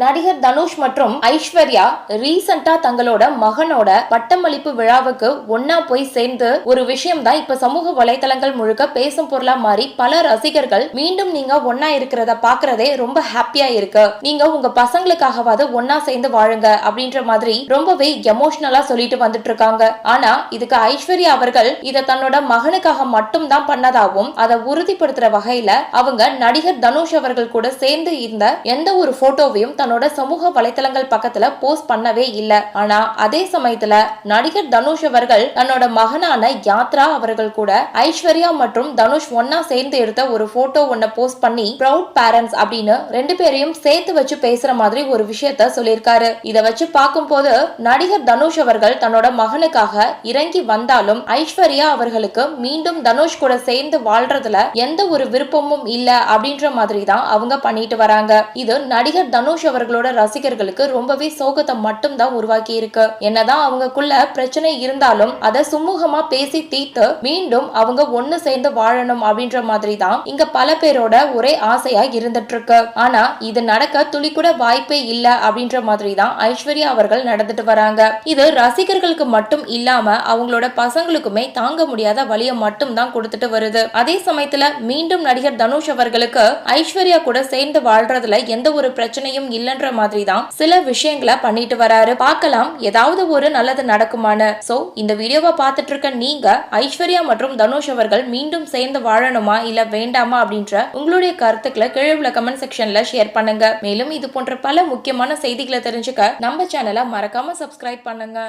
நடிகர் தனுஷ் மற்றும் ஐஸ்வர்யா ரீசெண்டா தங்களோட மகனோட பட்டமளிப்பு விழாவுக்கு ஒன்னா போய் சேர்ந்து ஒரு விஷயம் தான் இப்ப சமூக வலைதளங்கள் முழுக்க பேசும் பொருளா மாறி பல ரசிகர்கள் மீண்டும் நீங்க ஒன்னா இருக்கிறத பாக்குறதே ரொம்ப ஹாப்பியா இருக்கு. நீங்க உங்க பசங்களுக்காகவாது ஒன்னா சேர்ந்து வாழுங்க அப்படின்ற மாதிரி ரொம்பவே எமோஷனலா சொல்லிட்டு வந்துட்டு இருக்காங்க. ஆனா இதுக்கு ஐஸ்வர்யா அவர்கள் இத தன்னோட மகனுக்காக மட்டும் தான் பண்ணதாகவும் அதை உறுதிப்படுத்துற வகையில அவங்க நடிகர் தனுஷ் அவர்கள் கூட சேர்ந்து இருந்த எந்த ஒரு போட்டோவையும் தன்னோட சமூக வலைத்தளங்கள் பக்கத்துல போஸ்ட் பண்ணவே இல்ல. ஆனா அதே சமயத்துல நடிகர் தனுஷ் அவர்கள் தன்னோட மகனான யாத்ரா அவர்கள் கூட ஐஸ்வர்யா மற்றும் தனுஷ் ஒன்னா சேர்ந்து எடுத்த ஒரு போட்டோ ஒன்ன போஸ்ட் பண்ணி ப்ரௌட் பேரண்ட்ஸ் அப்படின்னு ரெண்டு பேரையும் சேர்த்து வச்சு பேசுற மாதிரி ஒரு விஷயத்த சொல்லியிருக்காரு. இத வச்சு பார்க்கும்போது நடிகர் தனுஷ் அவர்கள் தன்னோட மகனுக்காக இறங்கி வந்தாலும் ஐஸ்வர்யா அவர்களுக்கு மீண்டும் தனுஷ் கூட சேர்ந்து வாழ்றதுல எந்த ஒரு விருப்பமும் இல்ல அப்படின்ற மாதிரி தான் அவங்க பண்ணிட்டு வராங்க. இது நடிகர் தனுஷ் அவர்களோட ரசிகர்களுக்கு ரொம்பவே சோகத்தை மட்டும் தான் உருவாக்கி இருக்கு என்னதான் அவங்களுக்குள்ள பிரச்சனை இருந்தாலும் அதை சுமூகமா பேசி தீர்த்து மீண்டும் அவங்க ஒண்ணு சேர்ந்து வாழணும் அப்படின்ற மாதிரி தான் இங்க பல பேரோட ஒரே ஆசையா இருந்துட்டு இருக்கு ஆனா இது நடக்க துளி கூட வாய்ப்பே இல்ல அப்படின்ற மாதிரி தான் ஐஸ்வர்யா அவர்கள் நடந்துட்டு வராங்க. இது ரசிகர்களுக்கு மட்டும் இல்லாம அவங்களோட பசங்களுக்குமே தாங்க முடியாத வழியை மட்டும் தான் கொடுத்துட்டு வருது. அதே சமயத்துல மீண்டும் நடிகர் தனுஷ் அவர்களுக்கு ஐஸ்வர்யா கூட சேர்ந்து வாழ்றதுல எந்த ஒரு பிரச்சனையும் இல்லைன்ற மாதிரி தான் சில விஷயங்களை பண்ணிட்டு வராரு. பார்க்கலாம் ஏதாவது ஒரு நல்லது நடக்குமான்னு. சோ இந்த வீடியோவை பார்த்துட்டு இருக்க நீங்க ஐஸ்வர்யா மற்றும் தனுஷ் அவர்கள் மீண்டும் சேர்ந்து வாழணுமா இல்ல வேண்டாமா அப்படின்ற உங்களுடைய கருத்துக்களை கீழே உள்ள கமெண்ட் செக்ஷன்ல ஷேர் பண்ணுங்க. மேலும் இது போன்ற பல முக்கியமான செய்திகளை தெரிஞ்சுக்க நம்ம சேனலை மறக்காம சப்ஸ்கிரைப் பண்ணுங்க.